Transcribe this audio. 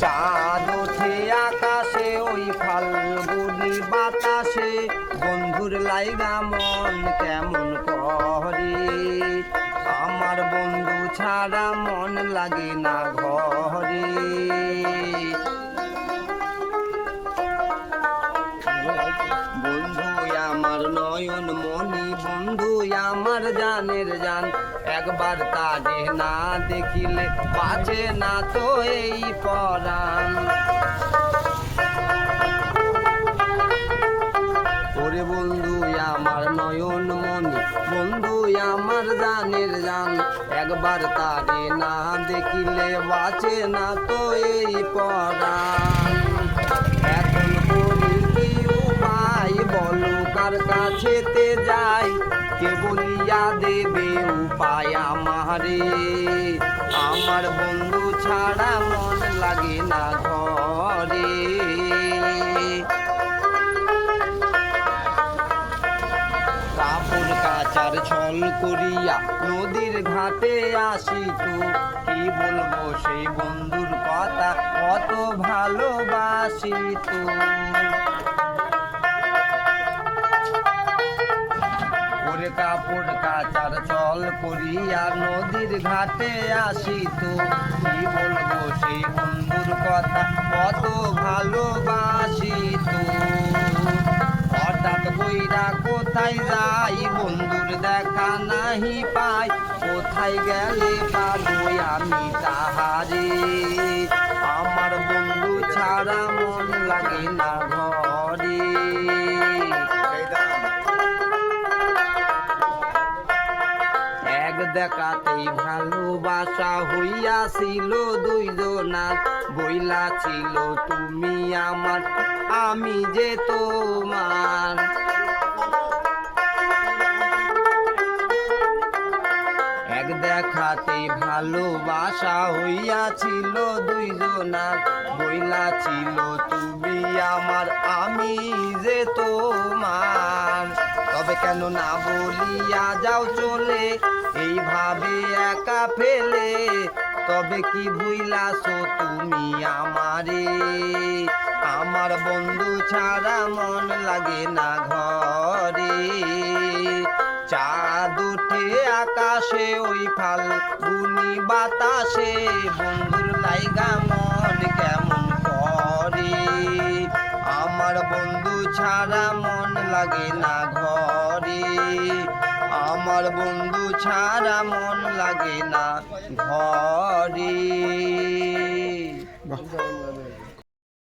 চাঁদ ওঠে আকাশে, ওই ফাল্গুনি বাতাসে। বন্ধুর লাইগা মন কেমন করে? আমার বন্ধু ছাড়া মন লাগে না ঘরে। নয়ন মনি বন্ধু, আমার জানের জান। একবার তারে না দেখিলে বাঁচে না তো এই পরাণ। ওরে বন্ধু, আমার নয়ন মনি, বন্ধু, আমার জানের জান। একবার তারে না দেখিলে বাঁচে না তো এই পরাণ। কার কাছেতে যাই, কে বলিয়া দেবে উপায় আমারে? আমার বন্ধু ছাড়া মন লাগে না ঘরে। কাপড় কাচার ছল করিয়া নদীর ঘাটে আসি তো, কি বলব সেই বন্ধুর কথা? কত ভালোবাসি তো। কাপড় কাচার চল করিয়া নদীর ঘাটে আসি তো কি বলব সেই বন্ধুর কথা? কত ভালোবাসি তো হঠাৎ বইরা কোথায় যাই? বন্ধুর দেখা নাহি পাই। কোথায় গেলে পাবো আমি তাহারে? আমার বন্ধু ছাড়া মন লাগে না ঘরে। দেখাতেই ভালোবাসা হইয়াছিল দুইজনার। বইলা ছিল, তুমি আমার, আমি যে তোমার। এক দেখাতেই ভালোবাসা হইয়াছিল দুইজনার। বইলা ছিল তুমি আমার, আমি যে তোমার। তবে কেন না বলিয়া যাও চলে, এইভাবে একা ফেলে। তবে কি ভুইলাছো তুমি আমারে? আমার বন্ধু ছাড়া মন লাগে না ঘরে। চাঁদ উঠে আকাশে ওই ফাল গুনি বাতাসে বন্ধুর লাইগা মন লাগে না ঘরে। আমার বন্ধু ছাড়া মন লাগে না ঘরে